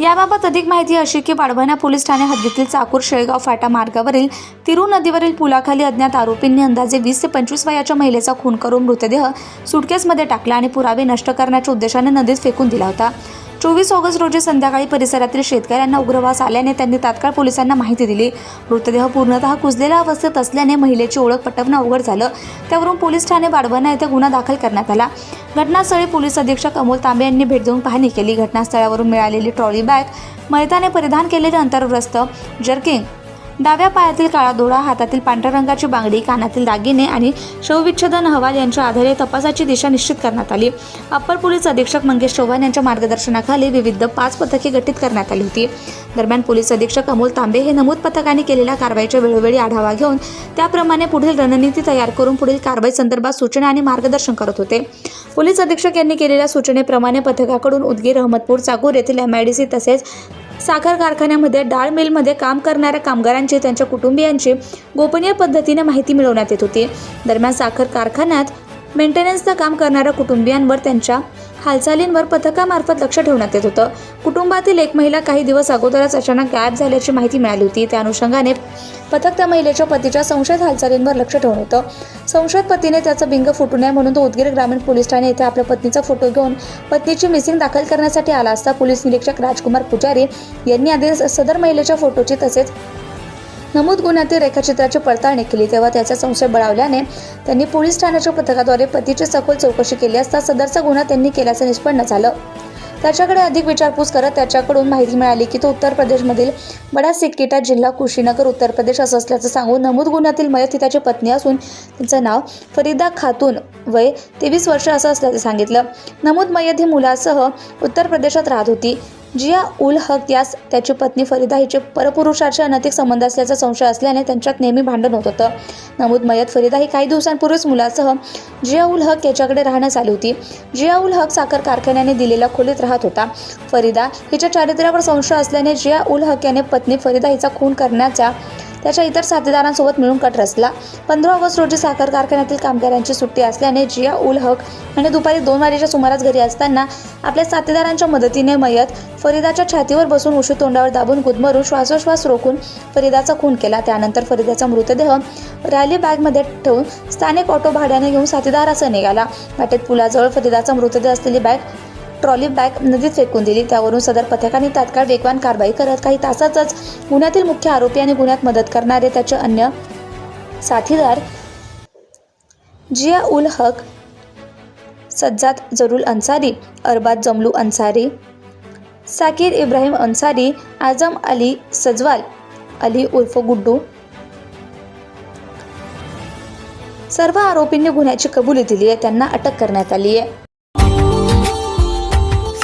याबाबत अधिक माहिती अशी की वाढवणा पोलीस ठाणे हद्दीतील चाकूर शेळगाव फाटा मार्गावरील तिरू नदीवरील पुलाखाली अज्ञात आरोपींनी अंदाजे वीस ते पंचवीस वयाच्या महिलेचा खून करून मृतदेह सुटकेसमध्ये टाकला आणि पुरावे नष्ट करण्याच्या उद्देशाने नदीत फेकून दिला होता. चोवीस ऑगस्ट रोजी संध्याकाळी परिसरातील शेतकऱ्यांना उग्रवास आल्याने त्यांनी तात्काळ पोलिसांना माहिती दिली. मृतदेह पूर्णतः कुजलेल्या अवस्थेत असल्याने महिलेची ओळख पटवणं अवघड झालं. त्यावरून पोलीस ठाणे वाढवणा येथे गुन्हा दाखल करण्यात आला. घटनास्थळी पोलीस अधीक्षक अमोल तांबे यांनी भेट देऊन पाहणी केली. घटनास्थळावरून मिळालेली ट्रॉली बॅग मैताने परिधान केलेले अंतर्ग्रस्त जर्किंग डाव्या पायातील काळा दोडा हातातील पांढऱ्या रंगाची बांगडी कानातील दागिने आणि शवविच्छेदन अहवाल यांच्या आधारे तपासाची दिशा निश्चित करण्यात आली. अप्पर पोलीस अधीक्षक मंगेश चव्हाण यांच्या मार्गदर्शनाखाली विविध पाच पथके गठीत करण्यात आली होती. दरम्यान पोलीस अधीक्षक अमोल तांबे हे नमूद पथकाने केलेल्या कारवाईच्या वेळोवेळी आढावा घेऊन त्याप्रमाणे पुढील रणनीती तयार करून पुढील कारवाई संदर्भात सूचना आणि मार्गदर्शन करत होते. पोलीस अधीक्षक यांनी केलेल्या सूचनेप्रमाणे पथकाकडून उदगीर अहमदपूर चाकूर येथील एमआयडीसी तसेच साखर कारखान्यामध्ये डाळ मिलमध्ये काम करणाऱ्या कामगारांची त्यांच्या कुटुंबियांची गोपनीय पद्धतीने माहिती मिळवण्यात येत होती. दरम्यान साखर कारखान्यात मेंटेनन्सचं काम करणाऱ्या कुटुंबियांवर त्यांच्या हालचालींवर पथकामार्फत लक्ष ठेवण्यात येत होतं. कुटुंबातील एक महिला काही दिवस अगोदरच अचानक गायब झाल्याची माहिती मिळाली होती. त्या अनुषंगाने पथक त्या महिलेच्या पतीच्या संशयित हालचालींवर लक्ष ठेवून होतं संशयित पतीने त्याचं बिंग फुटू नये म्हणून तो उदगीर ग्रामीण पोलीस ठाणे येथे आपल्या पत्नीचा फोटो घेऊन पत्नीची मिसिंग दाखल करण्यासाठी आला असता पोलीस निरीक्षक राजकुमार पुजारी यांनी आधी सदर महिलेच्या फोटोची तसेच नमूद गुन्ह्यातील रेखाचित्राची पडताळणी केली. तेव्हा त्याचा संशय बळावल्याने त्यांनी पोलीस ठाण्याच्या पथकाद्वारे पतीची सखोल चौकशी केली असता सदरचा गुन्हा त्यांनी केल्याचं निष्पन्न झालं. त्याच्याकडे अधिक विचारपूस करत त्याच्याकडून माहिती मिळाली की तो उत्तर प्रदेशमधील बडा सिक्किटा जिल्हा कुशीनगर उत्तर प्रदेश असं असल्याचं सांगून नमूद गुन्ह्यातील मयत ही त्याची पत्नी असून तिचं नाव फरीदा खातून वय तेवीस वर्ष असं असल्याचं सांगितलं. नमूद मयत ही मुलासह उत्तर प्रदेशात राहत होती. जिया उल हक यास त्याची पत्नी फरीदा हिचे परपुरुषाचे अनैतिक संबंध असल्याचा संशय असल्याने त्यांच्यात नेहमी भांडण होत होतं. नमूद मयत फरीदा ही काही दिवसांपूर्वीच मुलासह जिया उल हक याच्याकडे राहण्यास आली होती. जिया उल हक साखर कारखान्याने दिलेल्या खोलीत राहत होता. फरीदा हिच्या चारित्र्यावर संशय असल्याने जिया उल हक याने पत्नी फरीदा हिचा खून करण्याचा त्याच्या इतर साथीदारांसोबत मिळून कट रचला. पंधरा ऑगस्ट रोजी साखर कारखान्यातील कामगारांची सुट्टी असल्याने जिया उल हक याने दुपारी दोन वाजेच्या सुमारास घरी असताना आपल्या साथीदारांच्या मदतीने मयत फरीदाच्या छातीवर बसून उशी तोंडावर दाबून गुदमरून श्वासोश्वास रोखून फरीदाचा खून केला. त्यानंतर फरीदाचा मृतदेह रॅली बॅगमध्ये ठेवून स्थानिक ऑटो भाड्याने घेऊन साथीदारासह निघाला. वाटेत पुलाजवळ फरीदाचा मृतदेह असलेली बॅग ट्रॉली बॅग नदीत फेकून दिली. त्यावरून सदर पथकाने तात्काळ वेगवान कारवाई करत काही तासातच गुन्ह्यातील मुख्य आरोपी आणि गुन्ह्यात मदत करणारे त्याचे अन्य साथीदार जिया उल हक सज्जाद जरुल अन्सारी अरबाज जमलू अन्सारी साकीर इब्राहिम अन्सारी आझम अली सजवाल अली उर्फ गुड्डू सर्व आरोपींनी गुन्ह्याची कबुली दिली आहे त्यांना अटक करण्यात आली आहे